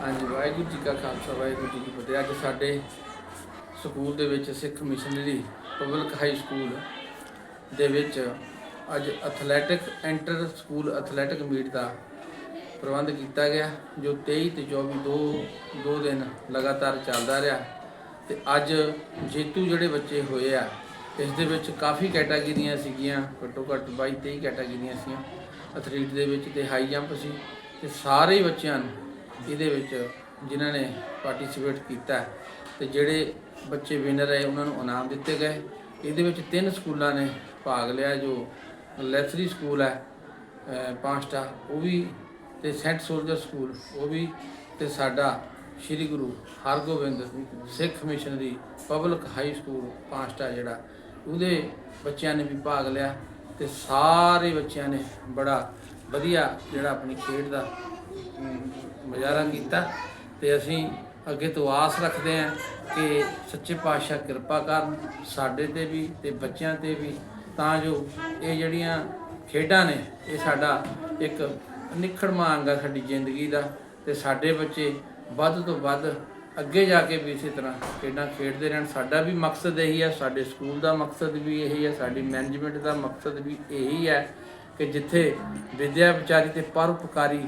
ਹਾਂਜੀ, ਵਾਹਿਗੁਰੂ ਜੀ ਕਾ ਖਾਲਸਾ, ਵਾਹਿਗੁਰੂ ਜੀ ਕੀ ਫਤਿਹ। ਅੱਜ ਸਾਡੇ ਸਕੂਲ ਦੇ ਵਿੱਚ Sikh missionary public high school ਦੇ ਵਿੱਚ ਅੱਜ athletic inter school athletic meet ਦਾ ਪ੍ਰਬੰਧ ਕੀਤਾ ਗਿਆ, ਜੋ 23 ਤੇ 24 ਦੋ ਦੋ ਦਿਨ ਲਗਾਤਾਰ ਚੱਲਦਾ ਰਿਹਾ। ਤੇ ਅੱਜ ਜੇਤੂ ਜਿਹੜੇ ਬੱਚੇ ਹੋਏ ਆ, ਇਸ ਦੇ ਵਿੱਚ ਕਾਫੀ ਕੈਟਾਗਰੀਆਂ ਸੀਗੀਆਂ, ਘੱਟੋ ਘੱਟ 22 23 ਕੈਟਾਗਰੀਆਂ ਸੀਗੀਆਂ ਐਥਲੀਟ ਦੇ ਵਿੱਚ ਤੇ ਹਾਈ ਜੰਪ ਸੀ, ਤੇ ਸਾਰੇ ਬੱਚਿਆਂ ਨੂੰ ਇਹਦੇ ਵਿੱਚ ਜਿਨ੍ਹਾਂ ਨੇ ਪਾਰਟਿਸਿਪੇਟ ਕੀਤਾ ਤੇ ਜਿਹੜੇ ਬੱਚੇ ਵਿਨਰ ਰਹੇ, ਉਹਨਾਂ ਨੂੰ ਇਨਾਮ ਦਿੱਤੇ ਗਏ। ਇਹਦੇ ਵਿੱਚ ਤਿੰਨ ਸਕੂਲਾਂ ਨੇ ਭਾਗ ਲਿਆ, ਜੋ ਲੈਥਰੀ ਸਕੂਲ ਹੈ ਪਾਂਸ਼ਟਾ ਉਹ ਵੀ ਤੇ ਸੈਂਟ ਸੋਲਜਰ ਸਕੂਲ ਉਹ ਵੀ ਤੇ ਸਾਡਾ Shri Guru Hargobind Sikh missionary public high school ਪਾਂਸ਼ਟਾ ਜਿਹੜਾ, ਉਹਦੇ ਬੱਚਿਆਂ ਨੇ ਵੀ ਭਾਗ ਲਿਆ ਤੇ ਸਾਰੇ ਬੱਚਿਆਂ ਨੇ ਬੜਾ ਵਧੀਆ ਜਿਹੜਾ ਆਪਣੀ ਖੇਡ ਦਾ ਅਮ, ਮੁਜ਼ਾਹਰਾ ਕੀਤਾ ਤੇ ਅਸੀਂ ਅੱਗੇ ਤੋਂ ਆਸ ਰੱਖਦੇ ਹਾਂ ਕਿ ਸੱਚੇ ਪਾਤਸ਼ਾਹ ਕਿਰਪਾ ਕਰਨ ਸਾਡੇ ਤੇ ਵੀ ਤੇ ਬੱਚਿਆਂ ਤੇ ਵੀ। ਤਾਂ ਜੋ ਇਹ ਜਿਹੜੀਆਂ ਖੇਡਾਂ ਨੇ ਇਹ ਸਾਡਾ ਇੱਕ ਨਿਖੜਵਾਂ ਅੰਗ ਆ ਸਾਡੀ ਜ਼ਿੰਦਗੀ ਦਾ ਤੇ ਸਾਡੇ ਬੱਚੇ ਵੱਧ ਤੋਂ ਵੱਧ ਅੱਗੇ ਜਾ ਕੇ ਵੀ ਇਸੇ ਤਰ੍ਹਾਂ ਖੇਡਾਂ ਖੇਡਦੇ ਰਹਿਣ। ਸਾਡਾ ਵੀ ਮਕਸਦ ਇਹੀ ਹੈ ਸਾਡੇ ਸਕੂਲ ਦਾ ਮਕਸਦ ਵੀ ਇਹੀ ਹੈ ਸਾਡੀ ਮੈਨੇਜਮੈਂਟ ਦਾ ਮਕਸਦ ਵੀ ਇਹੀ ਹੈ ਕਿ ਜਿੱਥੇ ਵਿਦਿਆ ਵਿਚਾਰੀ ਤੇ ਪਰਉਪਕਾਰੀ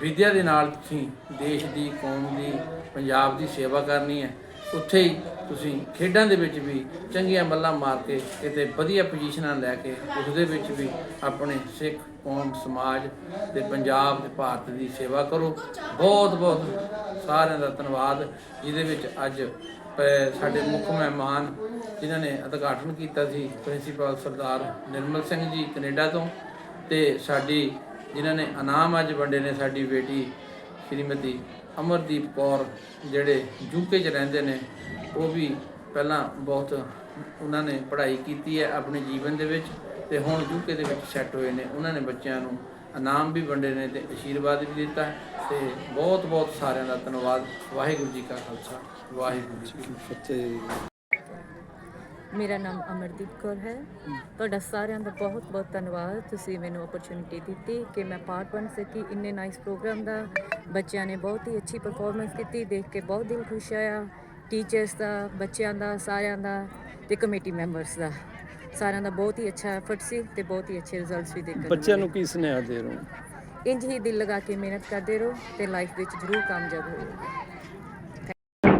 ਵਿਦਿਆ ਦੇ ਨਾਲ ਤੁਸੀਂ ਦੇਸ਼ ਦੀ, ਕੌਮ ਦੀ, ਪੰਜਾਬ ਦੀ ਸੇਵਾ ਕਰਨੀ ਹੈ। ਉੱਥੇ ਹੀ ਤੁਸੀਂ ਖੇਡਾਂ ਦੇ ਵਿੱਚ ਵੀ ਚੰਗੀਆਂ ਮੱਲਾਂ ਮਾਰ ਕੇ ਕਿਤੇ ਵਧੀਆ ਪੋਜੀਸ਼ਨਾਂ ਲੈ ਕੇ ਉਸ ਦੇ ਵਿੱਚ ਵੀ ਆਪਣੇ ਸਿੱਖ, ਕੌਮ, ਸਮਾਜ ਤੇ ਪੰਜਾਬ ਤੇ ਭਾਰਤ ਦੀ ਸੇਵਾ ਕਰੋ। ਬਹੁਤ ਬਹੁਤ ਸਾਰਿਆਂ ਦਾ ਧੰਨਵਾਦ। ਜਿਹਦੇ ਵਿੱਚ ਅੱਜ ਸਾਡੇ ਮੁੱਖ ਮਹਿਮਾਨ ਜਿਨ੍ਹਾਂ ਨੇ ਉਦਘਾਟਨ ਕੀਤਾ ਸੀ, ਪ੍ਰਿੰਸੀਪਲ ਸਰਦਾਰ ਨਿਰਮਲ ਸਿੰਘ ਜੀ ਕੈਨੇਡਾ ਤੋਂ ਤੇ ਸਾਡੀ ਜਿਨ੍ਹਾਂ ਨੇ ਇਨਾਮ ਅੱਜ ਵੰਡੇ ਨੇ ਸਾਡੀ ਬੇਟੀ ਸ਼੍ਰੀਮਤੀ ਅਮਰਦੀਪ ਕੌਰ, ਜਿਹੜੇ ਯੂਕੇ 'ਚ ਰਹਿੰਦੇ ਨੇ, ਉਹ ਵੀ ਪਹਿਲਾਂ ਬਹੁਤ ਉਹਨਾਂ ਨੇ ਪੜ੍ਹਾਈ ਕੀਤੀ ਹੈ ਆਪਣੇ ਜੀਵਨ ਦੇ ਵਿੱਚ ਤੇ ਹੁਣ ਯੂਕੇ ਦੇ ਵਿੱਚ ਸੈੱਟ ਹੋਏ ਨੇ। ਉਹਨਾਂ ਨੇ ਬੱਚਿਆਂ ਨੂੰ ਇਨਾਮ ਵੀ ਵੰਡੇ ਨੇ ਤੇ ਆਸ਼ੀਰਵਾਦ ਵੀ ਦਿੱਤਾ ਹੈ ਤੇ ਬਹੁਤ ਬਹੁਤ ਸਾਰਿਆਂ ਦਾ ਧੰਨਵਾਦ। ਵਾਹਿਗੁਰੂ ਜੀ ਕਾ ਖਾਲਸਾ। ਵਾਹਿਗੁਰੂ ਜੀ ਕੀ ਫਤਿਹ। ਮੇਰਾ ਨਾਮ ਅਮਰਦੀਪ ਕੌਰ ਹੈ। ਤੁਹਾਡਾ ਸਾਰਿਆਂ ਦਾ ਬਹੁਤ ਬਹੁਤ ਧੰਨਵਾਦ। ਤੁਸੀਂ ਮੈਨੂੰ ਓਪਰਚੁਨਿਟੀ ਦਿੱਤੀ ਕਿ ਮੈਂ ਪਾਰਟ ਬਣ ਸਕੀ। ਇੰਨੇ ਨਾਈਸ ਪ੍ਰੋਗਰਾਮ ਦਾ ਬੱਚਿਆਂ ਨੇ ਬਹੁਤ ਹੀ ਅੱਛੀ ਪਰਫਾਰਮੈਂਸ ਕੀਤੀ। ਦੇਖ ਕੇ ਬਹੁਤ ਦਿਲ ਖੁਸ਼ ਆਇਆ ਟੀਚਰਸ ਦਾ ਬੱਚਿਆਂ ਦਾ ਸਾਰਿਆਂ ਦਾ ਤੇ ਕਮੇਟੀ ਮੈਂਬਰਸ ਦਾ। ਸਾਰਿਆਂ ਦਾ ਬਹੁਤ ਹੀ ਅੱਛਾ ਐਫਰਟ ਸੀ ਤੇ ਬਹੁਤ ਹੀ ਅੱਛੇ ਰਿਜ਼ਲਟਸ ਵੀ ਦੇਖਣ ਨੂੰ ਬੱਚਿਆਂ ਨੂੰ ਕੀ ਸੁਨੇਹਾ ਦੇ ਰਹੇ ਹੋ। ਇੰਝ ਹੀ ਦਿਲ ਲਗਾ ਕੇ ਮਿਹਨਤ ਕਰਦੇ ਰਹੋ ਤੇ ਲਾਈਫ ਵਿੱਚ ਜ਼ਰੂਰ ਕਾਮਯਾਬ ਹੋਵੋਗੇ।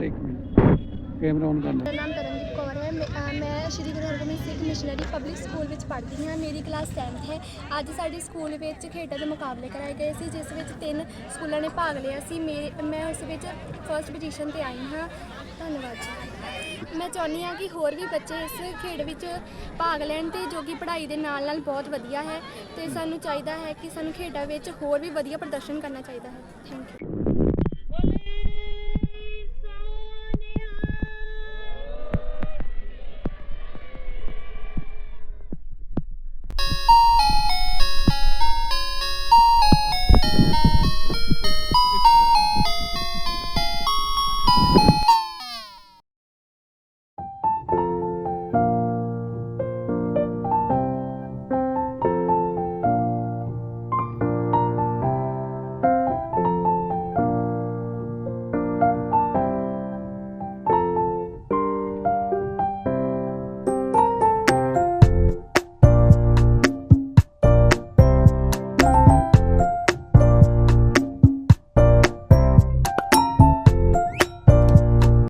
ਇੱਕ ਮਿੰਟ। ਕੈਮਰਾ ਔਨ ਕਰਨਾ ਮੇਰਾ ਨਾਮ ਤਰਨਦੀਪ ਕੌਰ ਹੈ ਮੈਂ ਅਹ ਮੈਂ Shri Guru Hargobind Singh missionary public school ਵਿੱਚ ਪੜ੍ਹਦੀ ਹਾਂ। ਮੇਰੀ ਕਲਾਸ 10th ਹੈ। ਅੱਜ ਸਾਡੇ ਸਕੂਲ ਵਿੱਚ ਖੇਡਾਂ ਦੇ ਮੁਕਾਬਲੇ ਕਰਾਏ ਗਏ ਸੀ, ਜਿਸ ਵਿੱਚ ਤਿੰਨ ਸਕੂਲਾਂ ਨੇ ਭਾਗ ਲਿਆ ਸੀ। ਮੇਰੇ ਮੈਂ ਉਸ ਵਿੱਚ ਫਰਸਟ ਪੋਜੀਸ਼ਨ ਤੇ ਆਈ ਹਾਂ। ਧੰਨਵਾਦ ਜੀ। ਮੈਂ ਚਾਹੁੰਦੀ ਹਾਂ ਕਿ ਹੋਰ ਵੀ ਬੱਚੇ ਇਸ ਖੇਡ ਵਿੱਚ ਭਾਗ ਲੈਣ ਤੇ ਜੋ ਕਿ ਪੜ੍ਹਾਈ ਦੇ ਨਾਲ ਨਾਲ ਬਹੁਤ ਵਧੀਆ ਹੈ ਤੇ ਸਾਨੂੰ ਚਾਹੀਦਾ ਹੈ ਕਿ ਸਾਨੂੰ ਖੇਡਾਂ ਵਿੱਚ ਹੋਰ ਵੀ ਵਧੀਆ ਪ੍ਰਦਰਸ਼ਨ ਕਰਨਾ ਚਾਹੀਦਾ ਹੈ। Thank you